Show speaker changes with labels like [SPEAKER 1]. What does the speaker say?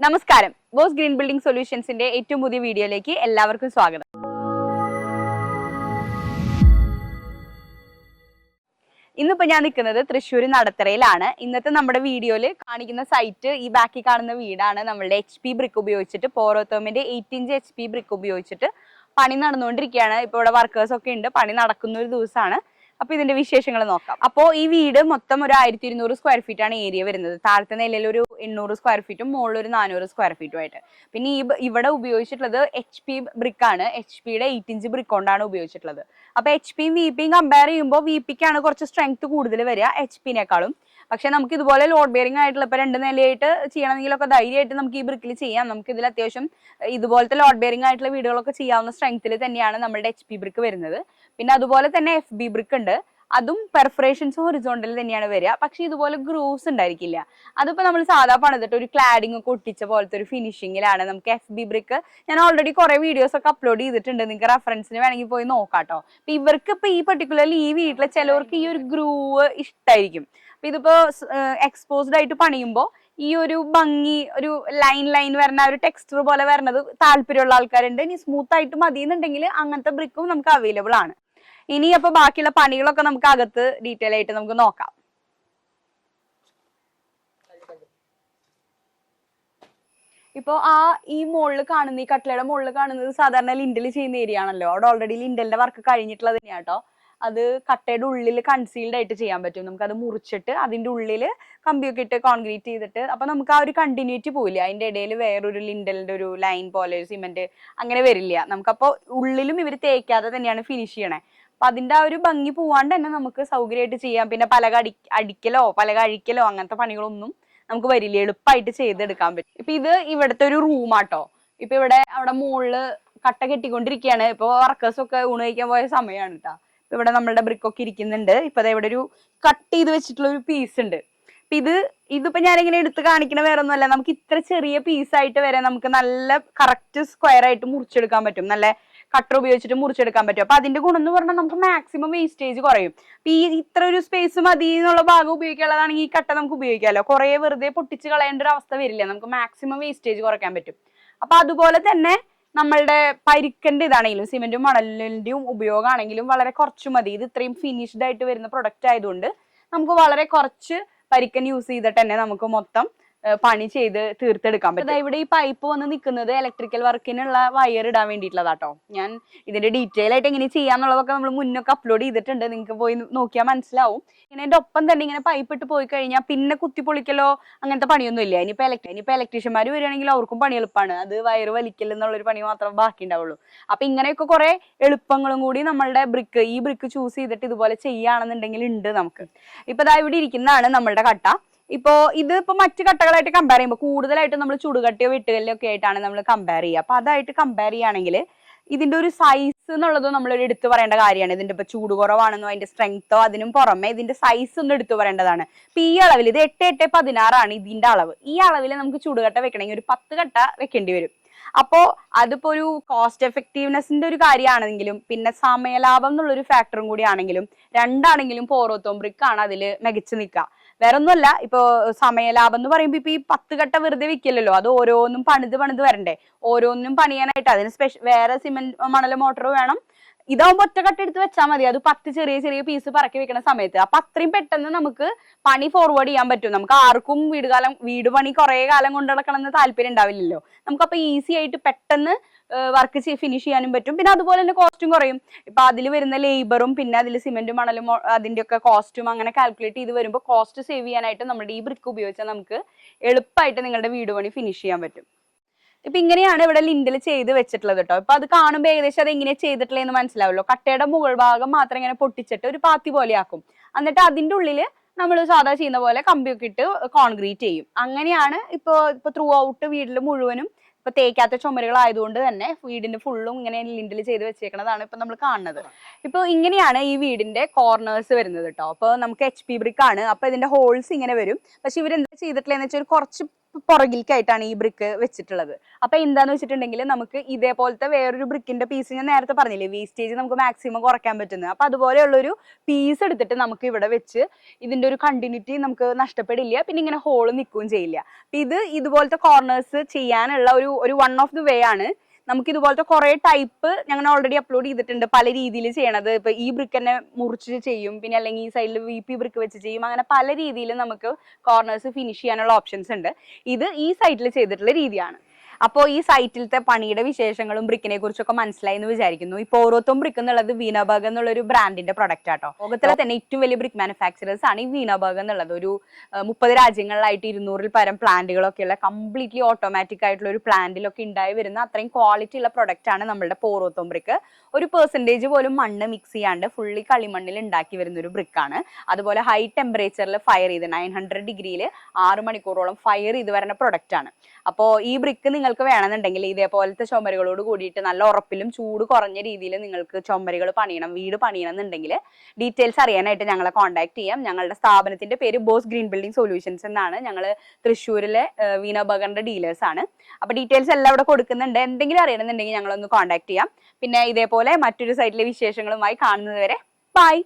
[SPEAKER 1] നമസ്കാരം. Boss green building സൊല്യൂഷൻസിന്റെ ഏറ്റവും പുതിയ വീഡിയോയിലേക്ക് എല്ലാവർക്കും സ്വാഗതം. ഇന്നിപ്പോ ഞാൻ നിൽക്കുന്നത് തൃശ്ശൂർ നടത്തറയിലാണ്. ഇന്നത്തെ നമ്മുടെ വീഡിയോയിൽ കാണിക്കുന്ന സൈറ്റ് ഈ ബാക്കി കാണുന്ന വീടാണ്. നമ്മളുടെ എച്ച് പി ബ്രിക്ക് ഉപയോഗിച്ചിട്ട് പോറോത്തോമിന്റെ eight inch H P brick ഉപയോഗിച്ചിട്ട് പണി നടന്നുകൊണ്ടിരിക്കുകയാണ്. ഇപ്പോൾ ഇവിടെ വർക്കേഴ്സ് ഒക്കെ ഉണ്ട്. പണി നടക്കുന്ന ഒരു ദിവസമാണ്. അപ്പൊ ഇതിന്റെ വിശേഷങ്ങൾ നോക്കാം. അപ്പോൾ ഈ വീട് മൊത്തം ഒരു ആയിരത്തി ഇരുന്നൂറ് സ്ക്വയർ ഫീറ്റ് ആണ് ഏരിയ വരുന്നത്. താഴത്തെ നിലയിൽ ഒരു എണ്ണൂറ് സ്ക്വയർ ഫീറ്റും മുകളിൽ ഒരു നാനൂറ് സ്ക്വയർ ഫീറ്റും ആയിട്ട്. പിന്നെ ഈ ഇവിടെ ഉപയോഗിച്ചിട്ടുള്ളത് എച്ച് പി ആണ്. എച്ച് പിയുടെ എയ്റ്റ് ഇഞ്ച് ബ്രിക്ക് കൊണ്ടാണ് ഉപയോഗിച്ചിട്ടുള്ളത്. അപ്പൊ എച്ച് പിയും വി പിയും കമ്പയർ ചെയ്യുമ്പോൾ വി പിക്കാണ് കുറച്ച് സ്ട്രെങ്ത് കൂടുതൽ വരിക. എച്ച് പിനേക്കാളും പക്ഷെ നമുക്ക് ഇതുപോലെ ലോഡ് ബെയറിംഗ് ആയിട്ടുള്ള ഇപ്പൊ രണ്ട് നിലയായിട്ട് ചെയ്യണമെങ്കിലൊക്കെ ധൈര്യമായിട്ട് നമുക്ക് ഈ ബ്രിക്കിൽ ചെയ്യാം. നമുക്ക് ഇതിൽ അത്യാവശ്യം ഇതുപോലത്തെ ലോഡ് ബെയറിംഗ് ആയിട്ടുള്ള വീടുകളൊക്കെ ചെയ്യാവുന്ന സ്ട്രെങ്ത്തിൽ തന്നെയാണ് നമ്മുടെ എച്ച് പി ബ്രിക്ക് വരുന്നത്. പിന്നെ അതുപോലെ തന്നെ എഫ് ബി ബ്രിക്ക് ഉണ്ട്. അതും പെർഫറേഷൻസ് ഹൊറിസോണ്ടൽ തന്നെയാണ് വരിക. പക്ഷെ ഇതുപോലെ ഗ്രൂവ്സ് ഉണ്ടായിരിക്കില്ല. അതിപ്പോ നമ്മൾ സാധാ പണിതിട്ട് ഒരു ക്ലാഡിംഗ് ഒക്കെ ഒട്ടിച്ച പോലത്തെ ഒരു ഫിനിഷിങ്ങിലാണ് നമുക്ക് എഫ് ബി ബ്രിക്ക് ഞാൻ ഓൾറെഡി കുറെ വീഡിയോസ് ഒക്കെ അപ്ലോഡ് ചെയ്തിട്ടുണ്ട്. നിങ്ങൾക്ക് റെഫറൻസിന് വേണമെങ്കിൽ പോയി നോക്കാട്ടോ അപ്പൊ ഇവർക്ക് ഇപ്പൊ ഈ പെർട്ടിക്കുലർലി ഈ വീട്ടിലെ ചിലവർക്ക് ഈ ഒരു ഗ്രൂവ് ഇഷ്ടമായിരിക്കും അപ്പൊ ഇതിപ്പോ എക്സ്പോസ്ഡ് ആയിട്ട് പണിയുമ്പോൾ ഈ ഒരു ഭംഗി ഒരു ലൈൻ ലൈൻ വരുന്ന ഒരു ടെക്സ്ചർ പോലെ വരുന്നത് താല്പര്യമുള്ള ആൾക്കാരുണ്ട്. ഇനി സ്മൂത്ത് ആയിട്ട് മതി എന്നുണ്ടെങ്കിൽ അങ്ങനത്തെ ബ്രിക്കും നമുക്ക് അവൈലബിൾ ആണ്. ഇനി അപ്പൊ ബാക്കിയുള്ള പണികളൊക്കെ നമുക്ക് അകത്ത് ഡീറ്റെയിൽ ആയിട്ട് നമുക്ക് നോക്കാം. ഇപ്പൊ ആ ഈ മുകളിൽ കാണുന്ന ഈ കട്ടിലയുടെ മുകളിൽ കാണുന്നത് സാധാരണ ലിൻഡൽ ചെയ്യുന്ന ഏരിയ ആണല്ലോ. അവിടെ ഓൾറെഡി ലിൻഡലിന്റെ വർക്ക് കഴിഞ്ഞിട്ടുള്ളത് തന്നെയാട്ടോ അത് കട്ടയുടെ ഉള്ളിൽ കൺസീൽഡ് ആയിട്ട് ചെയ്യാൻ പറ്റും. നമുക്ക് അത് മുറിച്ചിട്ട് അതിന്റെ ഉള്ളിൽ കമ്പിയൊക്കെ ഇട്ട് കോൺക്രീറ്റ് ചെയ്തിട്ട് അപ്പൊ നമുക്ക് ആ ഒരു കണ്ടിന്യൂറ്റി പോയില്ല അതിന്റെ ഇടയിൽ വേറൊരു ലിൻഡലിന്റെ ഒരു ലൈൻ പോലെ ഒരു സിമെന്റ് അങ്ങനെ വരില്ല. നമുക്കപ്പോ ഉള്ളിലും ഇവർ തേക്കാതെ തന്നെയാണ് ഫിനിഷ് ചെയ്യണേ. അപ്പൊ അതിന്റെ ആ ഒരു ഭംഗി പോവാണ്ട് തന്നെ നമുക്ക് സൗകര്യമായിട്ട് ചെയ്യാം. പിന്നെ പലക അടി അടിക്കലോ പലക അഴിക്കലോ അങ്ങനത്തെ പണികളൊന്നും നമുക്ക് വരില്ല. എളുപ്പമായിട്ട് ചെയ്തെടുക്കാൻ പറ്റും. ഇപ്പൊ ഇത് ഇവിടുത്തെ ഒരു റൂമാട്ടോ ഇപ്പൊ ഇവിടെ അവിടെ മുകളിൽ കട്ട കെട്ടിക്കൊണ്ടിരിക്കുകയാണ് ഇപ്പൊ വർക്കേഴ്സ് ഒക്കെ ഊണ് കഴിക്കാൻ പോയ സമയമാണ് കേട്ടോ ഇപ്പൊ ഇവിടെ നമ്മളുടെ ബ്രിക്കൊക്കെ ഇരിക്കുന്നുണ്ട്. ഇപ്പൊ ഇവിടെ ഒരു കട്ട് ചെയ്ത് വെച്ചിട്ടുള്ള ഒരു പീസ് ഉണ്ട്. ഇപ്പൊ ഇത് ഇതിപ്പോ ഞാനിങ്ങനെ എടുത്ത് കാണിക്കണ വേറെ ഒന്നുമല്ല. നമുക്ക് ഇത്ര ചെറിയ പീസായിട്ട് വരെ നമുക്ക് നല്ല കറക്റ്റ് സ്ക്വയർ ആയിട്ട് മുറിച്ചെടുക്കാൻ പറ്റും. നല്ല കട്ടർ ഉപയോഗിച്ചിട്ട് മുറിച്ചെടുക്കാൻ പറ്റും. അപ്പൊ അതിന്റെ ഗുണം എന്ന് പറഞ്ഞാൽ നമുക്ക് മാക്സിമം വേസ്റ്റേജ് കുറയും. അപ്പൊ ഈ ഇത്ര ഒരു സ്പേസ് മതി എന്നുള്ള ഭാഗം ഉപയോഗിക്കാനുള്ളതാണെങ്കിൽ ഈ കട്ട നമുക്ക് ഉപയോഗിക്കാമല്ലോ കുറെ വെറുതെ പൊട്ടിച്ച് കളയേണ്ട ഒരു അവസ്ഥ വരില്ല. നമുക്ക് മാക്സിമം വേസ്റ്റേജ് കുറയ്ക്കാൻ പറ്റും. അപ്പൊ അതുപോലെ തന്നെ നമ്മളുടെ പരിക്കന്റെ ഇതാണെങ്കിലും സിമെന്റും മണലിന്റെയും ഉപയോഗമാണെങ്കിലും വളരെ കുറച്ച് മതി. ഇത് ഇത്രയും ഫിനിഷ്ഡ് ആയിട്ട് വരുന്ന പ്രൊഡക്റ്റ് ആയതുകൊണ്ട് നമുക്ക് വളരെ കുറച്ച് പരിക്കൻ യൂസ് ചെയ്തിട്ട് തന്നെ നമുക്ക് മൊത്തം പണി ചെയ്ത് തീർത്തെടുക്കാൻ പറ്റും. ഇവിടെ ഈ പൈപ്പ് വന്ന് നിൽക്കുന്നത് ഇലക്ട്രിക്കൽ വർക്കിനുള്ള വയർ ഇടാൻ വേണ്ടിയിട്ടുള്ളതാട്ടോ. ഞാൻ ഇതിന്റെ ഡീറ്റെയിൽ ആയിട്ട് എങ്ങനെ ചെയ്യാന്നുള്ളതൊക്കെ നമ്മൾ മുന്നൊക്കെ അപ്ലോഡ് ചെയ്തിട്ടുണ്ട്. നിങ്ങൾക്ക് പോയി നോക്കിയാൽ മനസ്സിലാവും. ഇങ്ങനെ എന്റെ ഒപ്പം തന്നെ ഇങ്ങനെ പൈപ്പ് ഇട്ട് പോയി കഴിഞ്ഞാൽ പിന്നെ കുത്തിപ്പൊളിക്കലോ അങ്ങനത്തെ പണിയൊന്നും ഇല്ല. ഇനിയിപ്പോ ഇലക്ട്രി ഇനിയിപ്പോ ഇലക്ട്രീഷ്യന്മാർ വരികയാണെങ്കിൽ അവർക്കും പണി എളുപ്പമാണ് അത് വയറ് വലിക്കൽ എന്നുള്ളൊരു പണി മാത്രം ബാക്കി ഉണ്ടാവുള്ളൂ അപ്പൊ ഇങ്ങനെയൊക്കെ കുറെ എളുപ്പങ്ങളും കൂടി നമ്മളുടെ ബ്രിക്ക് ഈ ബ്രിക്ക് ചൂസ് ചെയ്തിട്ട് ഇതുപോലെ ചെയ്യുകയാണെന്നുണ്ടെങ്കിൽ ഉണ്ട് നമുക്ക്. ഇപ്പൊ ഇതാ ഇവിടെ ഇരിക്കുന്നതാണ് നമ്മളുടെ കട്ട. ഇപ്പോ ഇത് ഇപ്പൊ മറ്റു കട്ടകളായിട്ട് കമ്പയർ ചെയ്യുമ്പോൾ കൂടുതലായിട്ട് നമ്മൾ ചുടുകട്ടിയോ വെട്ടുകല്ലോ ഒക്കെ ആയിട്ടാണ് നമ്മൾ കമ്പയർ ചെയ്യുക. അപ്പൊ അതായിട്ട് കമ്പയർ ചെയ്യുകയാണെങ്കിൽ ഇതിന്റെ ഒരു സൈസ് എന്നുള്ളത് നമ്മൾ എടുത്തു പറയേണ്ട കാര്യമാണ്. ഇതിന്റെ ഇപ്പൊ ചൂട് കുറവാണെന്നോ അതിന്റെ സ്ട്രെങ്തോ അതിനും പുറമെ ഇതിന്റെ സൈസ് ഒന്നും എടുത്തു പറയേണ്ടതാണ്. ഇപ്പൊ ഈ അളവിൽ ഇത് എട്ട് എട്ട് പതിനാറാണ് ഇതിന്റെ അളവ്. ഈ അളവിൽ നമുക്ക് ചൂടുകട്ട വെക്കണമെങ്കിൽ ഒരു പത്ത് കട്ട വെക്കേണ്ടി വരും. അപ്പോ അതിപ്പോ ഒരു കോസ്റ്റ് എഫക്റ്റീവ്നെസിന്റെ ഒരു കാര്യമാണെങ്കിലും പിന്നെ സമയലാഭം എന്നുള്ളൊരു ഫാക്ടറും കൂടി ആണെങ്കിലും രണ്ടാണെങ്കിലും പോറോത്തോം ബ്രിക്കാണ് അതിൽ മികച്ചു നിൽക്കുക. വേറെ ഒന്നുമല്ല ഇപ്പൊ സമയലാഭം എന്ന് പറയുമ്പോ ഇപ്പൊ ഈ പത്ത് കട്ട വെറുതെ വിൽക്കില്ലല്ലോ അത് ഓരോന്നും പണിത് പണിത് വരണ്ടേ? ഓരോന്നും പണിയാനായിട്ട് അതിന് സ്പെഷ്യൽ വേറെ സിമെന്റ് മണൽ മോട്ടോർ വേണം. ഇതാവുമ്പോ ഒറ്റ കട്ട എടുത്ത് വെച്ചാൽ മതി. അത് പത്ത് ചെറിയ ചെറിയ പീസ് പറക്കി വെക്കുന്ന സമയത്ത്. അപ്പൊ അത്രയും പെട്ടെന്ന് നമുക്ക് പണി ഫോർവേഡ് ചെയ്യാൻ പറ്റും. നമുക്ക് ആർക്കും വീട് കാലം വീട് പണി കുറെ കാലം കൊണ്ട് നടക്കണം എന്ന് താല്പര്യം ഉണ്ടാവില്ലല്ലോ. നമുക്ക് അപ്പൊ ഈസി ആയിട്ട് പെട്ടെന്ന് വർക്ക് ഫിനിഷ് ചെയ്യാനും പറ്റും. പിന്നെ അതുപോലെ തന്നെ കോസ്റ്റും കുറയും. ഇപ്പൊ അതിൽ വരുന്ന ലേബറും പിന്നെ അതിൽ സിമെന്റും മണലും അതിന്റെ ഒക്കെ കോസ്റ്റും അങ്ങനെ കാൽക്കുലേറ്റ് ചെയ്ത് വരുമ്പോൾ കോസ്റ്റ് സേവ് ചെയ്യാനായിട്ട് നമ്മുടെ ഈ ബ്രിക്ക് ഉപയോഗിച്ചാൽ നമുക്ക് എളുപ്പമായിട്ട് നിങ്ങളുടെ വീട് പണി ഫിനിഷ് ചെയ്യാൻ പറ്റും. ഇപ്പൊ ഇങ്ങനെയാണ് ഇവിടെ ലിൻഡിൽ ചെയ്ത് വെച്ചിട്ടുള്ളത് കേട്ടോ ഇപ്പൊ അത് കാണുമ്പോൾ ഏകദേശം അത് എങ്ങനെ ചെയ്തിട്ടുള്ളതെന്ന് മനസ്സിലാവുമല്ലോ കട്ടയുടെ മുകൾ ഭാഗം മാത്രം ഇങ്ങനെ പൊട്ടിച്ചിട്ട് ഒരു പാത്തി പോലെ ആക്കും എന്നിട്ട് അതിന്റെ ഉള്ളിൽ നമ്മൾ സാധാ ചെയ്യുന്ന പോലെ കമ്പിയൊക്കെ ഇട്ട് കോൺക്രീറ്റ് ചെയ്യും. അങ്ങനെയാണ് ഇപ്പൊ ഇപ്പൊ ത്രൂ ഔട്ട് വീട്ടിൽ മുഴുവനും ഇപ്പൊ തേക്കാത്ത ചുമരുകളായതുകൊണ്ട് തന്നെ വീടിന്റെ ഫുള്ളും ഇങ്ങനെ ലിൻഡിൽ ചെയ്ത് വെച്ചേക്കണതാണ് ഇപ്പൊ നമ്മൾ കാണുന്നത്. ഇപ്പൊ ഇങ്ങനെയാണ് ഈ വീടിന്റെ കോർണേഴ്സ് വരുന്നത് കേട്ടോ അപ്പൊ നമുക്ക് എച്ച് പി ബ്രിക്ക് ആണ്. അപ്പൊ ഇതിന്റെ ഹോൾസ് ഇങ്ങനെ വരും. പക്ഷെ ഇവരെന്താ ചെയ്തിട്ടില്ലെന്ന് വെച്ചാൽ കുറച്ച് പുറകിലേക്കായിട്ടാണ് ഈ ബ്രിക്ക് വെച്ചിട്ടുള്ളത്. അപ്പൊ എന്താന്ന് വെച്ചിട്ടുണ്ടെങ്കിൽ നമുക്ക് ഇതേപോലത്തെ വേറൊരു ബ്രിക്കിന്റെ പീസ് ഞാൻ നേരത്തെ പറഞ്ഞില്ലേ വേസ്റ്റേജ് നമുക്ക് മാക്സിമം കുറയ്ക്കാൻ പറ്റുന്നത്. അപ്പൊ അതുപോലെയുള്ളൊരു പീസ് എടുത്തിട്ട് നമുക്ക് ഇവിടെ വെച്ച് ഇതിന്റെ ഒരു കണ്ടിന്യൂറ്റി നമുക്ക് നഷ്ടപ്പെടില്ല പിന്നെ ഇങ്ങനെ ഹോൾ നിൽക്കുകയും ചെയ്യില്ല. ഇത് ഇതുപോലത്തെ കോർണേഴ്സ് ചെയ്യാനുള്ള ഒരു ഒരു വൺ ഓഫ് ദി വേ ആണ് നമുക്ക് ഇതുപോലത്തെ കുറെ ടൈപ്പ് ഞങ്ങൾ ഓൾറെഡി അപ്ലോഡ് ചെയ്തിട്ടുണ്ട്. പല രീതിയിൽ ചെയ്യണത്. ഇപ്പൊ ഈ ബ്രിക്ക് തന്നെ മുറിച്ച് ചെയ്യും. പിന്നെ അല്ലെങ്കിൽ ഈ സൈഡിൽ വി പി ബ്രിക്ക് വെച്ച് ചെയ്യും. അങ്ങനെ പല രീതിയിൽ നമുക്ക് കോർണേഴ്സ് ഫിനിഷ് ചെയ്യാനുള്ള ഓപ്ഷൻസ് ഉണ്ട്. ഇത് ഈ സൈഡിൽ ചെയ്തിട്ടുള്ള രീതിയാണ്. അപ്പോൾ ഈ സൈറ്റിലത്തെ പണിയുടെ വിശേഷങ്ങളും ബ്രിക്കിനെ കുറിച്ചൊക്കെ മനസ്സിലായി എന്ന് വിചാരിക്കുന്നു. ഈ ഓരോത്തും ബ്രിക്ക് എന്നുള്ളത് വീണബർഗ് എന്നുള്ള ഒരു ബ്രാൻഡിന്റെ പ്രൊഡക്റ്റ് ആട്ടോ. ലോകത്തിലെ തന്നെ ഏറ്റവും വലിയ ബ്രിക്ക് മാനുഫാക്ചറേഴ്സ് ആണ് ഈ വീണബർഗ് എന്നുള്ളത്. ഒരു മുപ്പത് രാജ്യങ്ങളിലായിട്ട് ഇരുന്നൂറിൽ പരം പ്ലാന്റുകളൊക്കെയുള്ള കംപ്ലീറ്റ്ലി ഓട്ടോമാറ്റിക് ആയിട്ടുള്ള ഒരു പ്ലാന്റിലൊക്കെ ഉണ്ടായി വരുന്ന അത്രയും ക്വാളിറ്റി ഉള്ള പ്രൊഡക്റ്റ് ആണ് നമ്മുടെ പോറോത്തോം ബ്രിക്ക്. ഒരു പെർസെന്റേജ് പോലും മണ്ണ് മിക്സ് ചെയ്യാണ്ട് ഫുള്ളി കളിമണ്ണിൽ ഉണ്ടാക്കി വരുന്ന ഒരു ബ്രിക്കാണ് അതുപോലെ ഹൈ ടെമ്പറേച്ചറിൽ ഫയർ ചെയ്ത് നയൻ ഹൺഡ്രഡ് ഡിഗ്രിയിൽ ആറ് മണിക്കൂറോളം ഫയർ ചെയ്ത് വരുന്ന പ്രൊഡക്റ്റ് ആണ്. അപ്പോൾ ഈ ബ്രിക്ക് നിങ്ങൾക്ക് വേണമെന്നുണ്ടെങ്കിൽ ഇതേപോലത്തെ ചുമരുകളോട് കൂടിയിട്ട് നല്ല ഉറപ്പിലും ചൂട് കുറഞ്ഞ രീതിയിൽ നിങ്ങൾക്ക് ചുമരുകൾ പണിയണം വീട് പണിയണം എന്നുണ്ടെങ്കിൽ ഡീറ്റെയിൽസ് അറിയാനായിട്ട് ഞങ്ങളെ കോൺടാക്ട് ചെയ്യാം. ഞങ്ങളുടെ സ്ഥാപനത്തിന്റെ പേര് ബോസ് ഗ്രീൻ ബിൽഡിംഗ് സൊല്യൂഷൻസ് എന്നാണ്. ഞങ്ങൾ തൃശ്ശൂരിലെ വീണ ഡീലേഴ്സ് ആണ്. അപ്പൊ ഡീറ്റെയിൽസ് എല്ലാം ഇവിടെ കൊടുക്കുന്നുണ്ട്. എന്തെങ്കിലും അറിയണമെന്നുണ്ടെങ്കിൽ ഞങ്ങളൊന്ന് കോൺടാക്ട് ചെയ്യാം. പിന്നെ ഇതേപോലെ മറ്റൊരു സൈറ്റിലെ വിശേഷങ്ങളുമായി കാണുന്നതുവരെ ബൈ